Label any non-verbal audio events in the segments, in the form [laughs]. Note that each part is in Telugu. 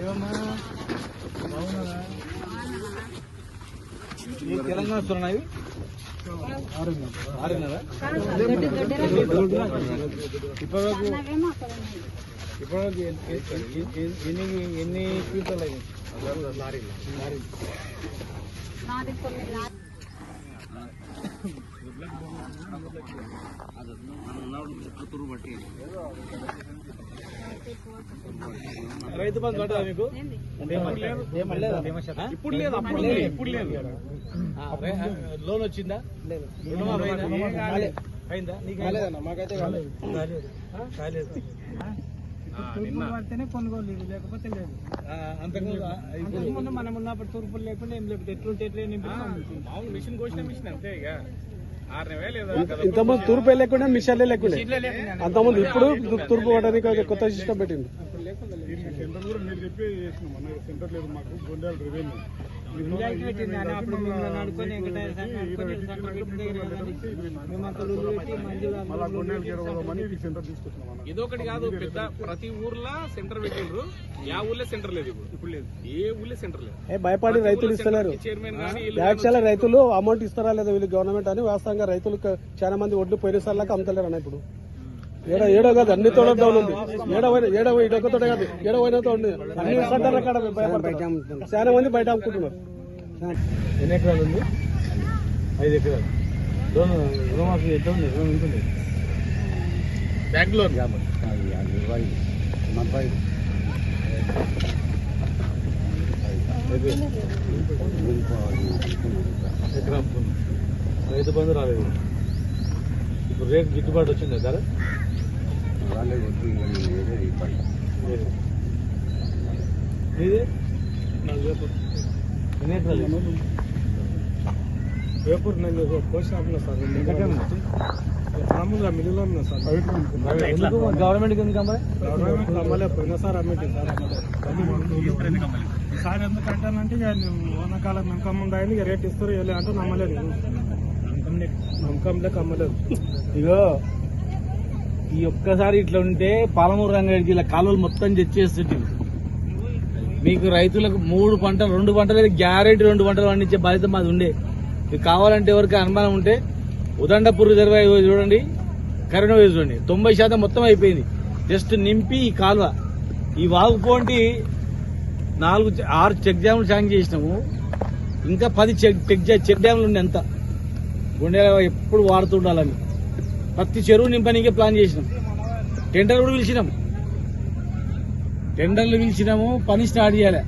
ఏమమ్మా బాగున్నారా ఈ తెలంగాణ వస్తున్నాయి ఆరున్నర ఇప్పటివరకు ఇప్పటివరకు ఎన్- ఎన్- ఎన్- ఎన్- ఎన్ని ఎన్ని క్వింటాలు అయినాయి లారీ లారీ రైతు బంధు మీకు? ఇప్పుడు లేదు అప్పుడు లేదు. ఇప్పుడు లేదు. లోన్ వచ్చిందా? అయిందా? అయిందా? నీకు అయిందా? మాకైతే కాలేదు. ఆ? కాలేదు. తూర్పులు పడితేనే కొనుగోలు లేకపోతే లేదు. ఆ, అంతకుముందు మనం ఉన్నప్పుడు తూర్పులు లేకుండా ఏం లేకపోతే ఎట్లుంటే ఎట్లే మిషన్ కోసిన మిషన్ అంతే ఇక. ఇంతకుముందు తూర్పు లేకుండా మిషన్లే లేకుండా అంతకుముందు ఇప్పుడు తూర్పు పడడానికి కొత్త సిస్టమ్ పెట్టింది సెంటర్ కూడా మీరు చెప్పి సెంటర్ లేదు మాకు. గొండాలు రెవెన్యూ పెట్టింది అని అప్పుడు మిమ్మల్ని అనుకొని వెంకటేశ్వర అనుకొని సెంటర్ పెట్టి మంజుల అన్న ఇదొకటి కాదు పెద్ద ప్రతి ఊర్లో సెంటర్ పెట్టిండ్రు. యా ఊర్లో సెంటర్ లేదు ఇప్పుడు లేదు ఏ ఊర్లో సెంటర్ లేదు భయపడి రైతులు ఇస్తున్నారు చైర్మన్ యాక్చువల్ రైతులు అమౌంట్ ఇస్తారా లేదా వీళ్ళు గవర్నమెంట్ అని వాస్తవంగా రైతులకు చాలా మంది ఒడ్లు పోయిన సార్లకు అమ్ముతలేరు అన్న ఇప్పుడు. ఏడో ఏడో కాదు అన్ని తోడ డౌన్ ఉంది. ఏడో పోయిన ఏడో ఇటొక్క తోట కాదు. ఏడో పోయిన తోట ఉంది. అన్ని కాడ చాలా మంది బయట అమ్ముకుంటున్నారు. ఎన్ని ఎకరాలు ఉంది? ఐదు ఎకరాలు. లోన్ రుణమాఫీ ఎంత ఉంది? రుణం ఎంత ఉంది? బ్యాంక్ లోన్ ఎకరం. రైతు బంధు రాలేదు. ఇప్పుడు రేట్ గిట్టుబాటు వచ్చిందా ధర? లేదు. మీది ఎన్ని ఎకరాలు వేపూర్ నేను పోస్ట్ ఆఫీస్ సార్. మామూలుగా మిల్లులో ఉన్నా సార్. అమ్మాయి? గవర్నమెంట్ అమ్మలే పోయినా సార్ అమ్మేటి సార్. ఈసారి ఎందుకంటానంటే ఇక ఓనకాలం నమ్మకం ఉండాలి ఇక రేట్ ఇస్తారు వెళ్ళి అంటే నమ్మలేదు. నమ్మకం లేక అమ్మలేదు. ఇగో ఈ ఒక్కసారి ఇట్లా ఉంటే పాలమూరు రంగారెడ్డి జిల్లా కాలువలు మొత్తం తెచ్చేస్తుంది మీకు రైతులకు మూడు పంటలు రెండు పంటలు గ్యారెంటీ రెండు పంటలు పండించే బాధ్యత మాది ఉండే. మీకు కావాలంటే ఎవరికి అనుమానం ఉంటే ఉదండపూర్ రిజర్వాయర్ చూడండి కరోనా చూడండి. తొంభై శాతం మొత్తం అయిపోయింది. జస్ట్ నింపి ఈ కాలువ. ఈ వాగుపోంటి నాలుగు ఆరు చెక్ డ్యాములు శాంక్షన్ చేసినాము. ఇంకా పది చెక్ చెక్ చెక్ డ్యాములు ఉన్నాయి అంత. గుండె ఎప్పుడు వాడుతుండాలని. ప్రతి చెరువు నింపనీకే ప్లాన్ చేసినాం. టెండర్ కూడా పిలిచినాం. టెండర్లు పిలిచినాము పని స్టార్ట్ చేయాలి.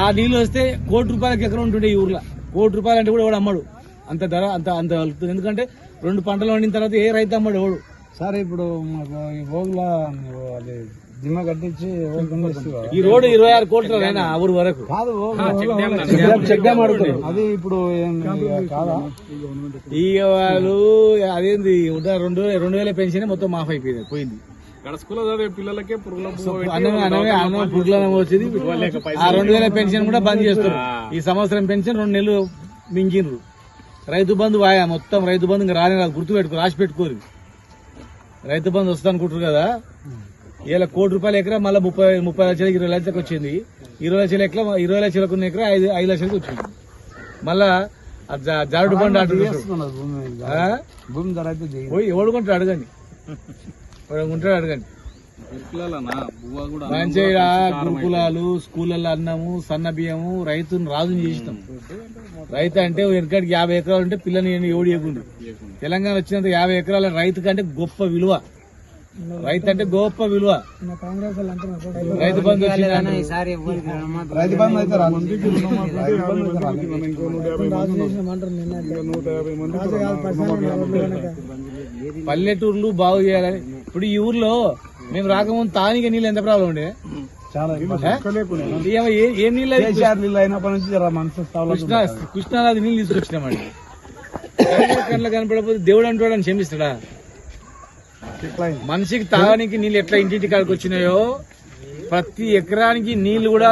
ఆ నీళ్ళు వస్తే కోటి రూపాయలకి ఎకరం ఉంటుండే ఈ ఊర్లో. కోటి రూపాయలు అంటే కూడా ఎవడు అమ్మడు. అంత ధర అంత అంత వెళ్తుంది ఎందుకంటే రెండు పంటలు వండిన తర్వాత ఏ రైతు అమ్మడు ఎవడు? సార్ ఇప్పుడు మాకు ఈ భోగుల అది దిమ్మ కట్టించి ఈ రోడ్డు ఇరవై ఆరు కోట్ల ఊరు వరకు. కాదు చెక్ డ్యామ్ అడుగుతారు అది ఇప్పుడు కాదా? ఈ వాళ్ళు అదేంది రెండు వేల- రెండు వేల పెన్షన్ మొత్తం మాఫ్ అయిపోయింది పోయింది. పిల్లలకే పురుగుల వచ్చింది. ఆ రెండు వేల పెన్షన్ కూడా బంద్ చేస్తారు ఈ సంవత్సరం పెన్షన్ రెండు నెలలు మింగినరు. రైతు బంధు వాయా మొత్తం రైతు బంధు ఇంకా రాని రాదు. గుర్తు పెట్టుకో రాసి పెట్టుకోరు. రైతు బంధు వస్తా అనుకుంటారు కదా. ఇలా కోటి రూపాయల ఎకరా మళ్ళీ ముప్పై ముప్పై లక్షలకి ఇరవై లక్షలకు వచ్చింది. ఇరవై లక్షల ఎకరా ఇరవై లక్షలకు ఉన్న ఎకరా ఐదు ఐదు లక్షలకు వచ్చింది. మళ్ళా జారుడు బండి. పోయి ఎవడుకుంటాడు అడగండి. ఉంటాడు అడగండి. మంచిగా గురుకులాలు స్కూళ్ళల్లో అన్నము సన్న బియ్యము రైతును రాజుని చేసినాం. రైతు అంటే వెనకటికి యాభై ఎకరాలు ఉంటే పిల్లని ఎవడు ఎగుండు తెలంగాణ వచ్చినంత యాభై ఎకరాల రైతు కంటే గొప్ప విలువ. రైతు అంటే గొప్ప విలువ. రైతు బంధు రైతు బంధు అయితే పల్లెటూర్లు బాగు చేయాలని. ఇప్పుడు ఈ ఊర్లో మేము రాకముందు తానికి నీళ్ళు ఎంత ప్రాబ్లం ఉండే? ఏ- నీళ్ళు కృష్ణానది నీళ్ళు తీసుకొచ్చినామండి. కళ్ళ కనపడకపోతే దేవుడు అంటాడని క్షమిస్తాడా? మనిషికి తాగడానికి నీళ్ళు ఎట్లా ఇంటింటి కాడికి వచ్చినాయో? ప్రతి ఎకరానికి నీళ్ళు కూడా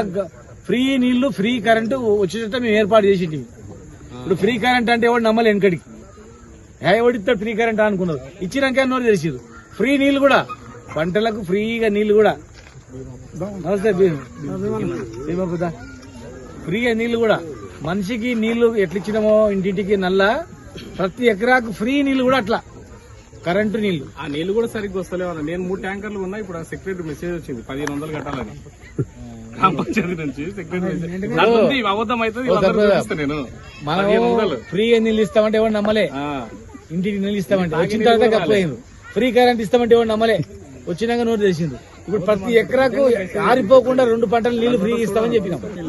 ఫ్రీ నీళ్ళు ఫ్రీ కరెంటు వచ్చేటట్టు మేము ఏర్పాటు చేసింది ఇప్పుడు ఫ్రీ కరెంట్ అంటే ఎవడు నమ్మలే వెనకడికి. ఏ ఎవడిస్తాడు ఫ్రీ కరెంట్ అనుకున్నారు ఇచ్చినాక అన్నోరు తెలిసిరు ఫ్రీ నీళ్ళు కూడా. పంటలకు ఫ్రీగా నీళ్ళు కూడా. నమస్తే ఫ్రీగా నీళ్ళు కూడా. మనిషికి నీళ్ళు ఎట్లిచ్చినామో ఇంటింటికి నల్ల. ప్రతి ఎకరాకు ఫ్రీ నీళ్ళు కూడా అట్లా. కరెంటు నీళ్ళు. ఆ నీళ్ళు కూడా సరిగ్గా వస్తలేవు అన్న. నేను మూడు ట్యాంకర్లు ఉన్నా ఇప్పుడు ఆ సెక్రటరీ మెసేజ్ వచ్చింది. పదిహేను వందలు కట్టాలని. గ్రామ పంచాయతీ నుంచి సెక్రటరీ మెసేజ్. నాకు ఉంది, ఇవి అబద్ధం అవుతుంది వీళ్ళందరూ చూపిస్తా నేను. మనం పదిహేను వందలు. ఫ్రీగా నీళ్ళు ఇస్తామంటే ఎవరు నమ్మలే. ఇంటికి నీళ్ళు ఇస్తామంటే. వచ్చిన తర్వాత గప్పయింది. ఫ్రీ కరెంట్ ఇస్తామంటే ఎవరు నమ్మలే? వచ్చినాక నోటు తెచ్చిండు ఇప్పుడు ప్రతి ఎకరాకు [laughs] ఆరిపోకుండా రెండు పంటలు నీళ్ళు ఫ్రీ ఇస్తామని చెప్పినాం.